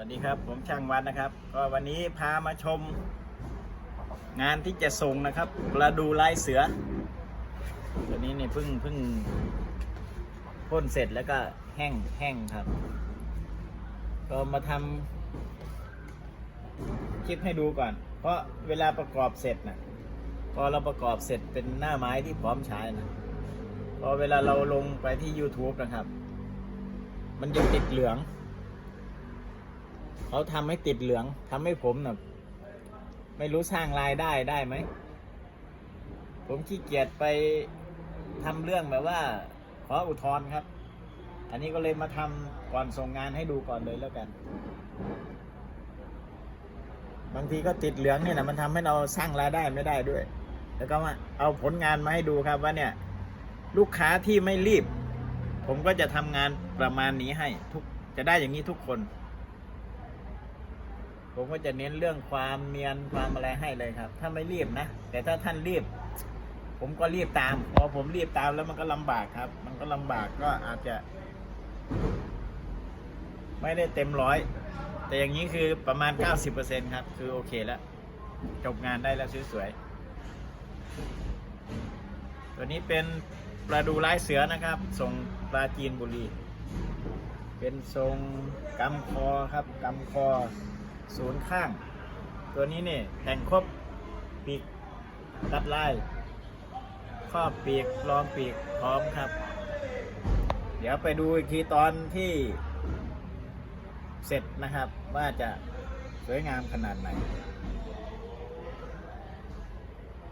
วัสดีครับ ผมช่างวัดนะครับ ก็วันนี้พามาชม งานที่จะส่งนะครับกระดูลายเสือ ตัวนี้เนี่ยเพิ่งเพิ่งพ่นเสร็จแล้วก็แห้งแห้งครับ ก็มาทำคลิปให้ดูก่อน เพราะเวลาประกอบเสร็จนะพอเราประกอบเสร็จเป็นหน้าไม้ที่พร้อมใช้นะพอเวลาเราลงไปที่ YouTube นะครับ มันจะติดเหลือง เขาทำให้ติดเหลืองทำให้ผมนะ่ะไม่รู้สร้างรายได้ได้ไหม ผมขี้เกียจไปทำเรื่องแบบว่า ขออุทธรณ์ครับ อันนี้ก็เลยมาทำก่อนส่งงานให้ดูก่อนเลยแล้วกัน บางทีก็ติดเหลืองเนี่ยนะมันทำให้เราสร้างรายได้ไม่ได้ด้วย แล้วก็มาเอาผลงานมาให้ดูครับว่าเนี่ย ลูกค้าที่ไม่รีบ ผมก็จะทำงานประมาณนี้ให้ทุกจะได้อย่างนี้ทุกคน ผมก็จะเน้นเรื่องความเนียนความอะไรให้เลยครับ ถ้าไม่รีบนะ แต่ถ้าท่านรีบ ผมก็รีบตาม พอผมรีบตามแล้วมันก็ลำบากครับ มันก็ลำบากก็อาจจะ ไม่ได้เต็มร้อย แต่อย่างนี้คือประมาณ 90%ครับ คือโอเคแล้ว จบงานได้แล้วสวยๆ ตัวนี้เป็นปลาดูลายเสือนะครับส่งปลาจีนบุรี เป็นทรงกำคอครับกำคอ ศูนย์ข้าง ตัวนี้เนี่ยแต่งครบปีกตัดลายครอบปีกรองปีกพร้อมครับ เดี๋ยวไปดูอีกทีตอนที่เสร็จนะครับ ว่าจะสวยงามขนาดไหน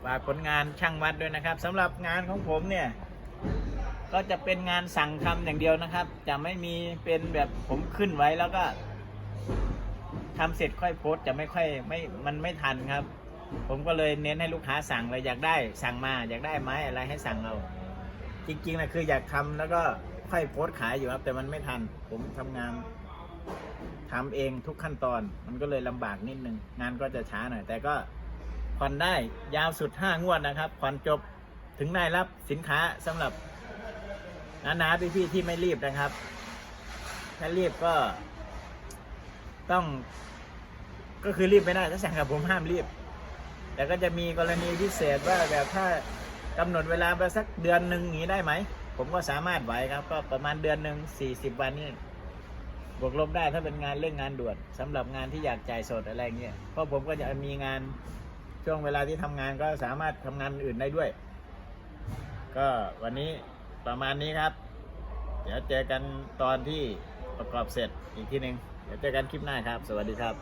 ฝากผลงานช่างวัดด้วยนะครับสำหรับงานของผมเนี่ยก็จะเป็นงานสั่งทำอย่างเดียวนะครับ จะไม่มีเป็นแบบผมขึ้นไว้แล้วก็ ทำเสร็จค่อยโพสจะไม่ค่อยไม่มันไม่ทันครับ ผมก็เลยเน้นให้ลูกค้าสั่งเลยอยากได้สั่งมาอยากได้ไม้อะไรให้สั่งเอา จริงๆนะคืออยากทำแล้วก็ค่อยโพสขายอยู่ครับ แต่มันไม่ทัน ผมทำงานทำเองทุกขั้นตอนมันก็เลยลำบากนิดนึงงานก็จะช้าหน่อย แต่ก็ผ่อนได้ยาวสุดห้างวดนะครับผ่อนจบถึงได้รับสินค้าสำหรับนานาพี่พี่ๆที่ไม่รีบนะครับ ถ้ารีบก็ ต้องก็คือรีบไม่ได้ถ้าสั่งกับผมห้ามรีบ แต่ก็จะมีกรณีพิเศษว่าแบบถ้ากำหนดเวลาไปสักเดือนหนึ่งอย่างนี้ได้ไหม ผมก็สามารถไหวครับ ก็ประมาณเดือนหนึ่งสี่สิบวันนี่บวกลบได้ถ้าเป็นงานเรื่องงานด่วนสำหรับงานที่อยากจ่ายสดอะไรเงี้ยเพราะผมก็จะมีงานช่วงเวลาที่ทำงานก็สามารถทำงานอื่นได้ด้วย ก็วันนี้ประมาณนี้ครับ เดี๋ยวเจอกันตอนที่ประกอบเสร็จอีกทีหนึ่ง เดี๋ยวเจอกันคลิปหน้าครับ สวัสดีครับ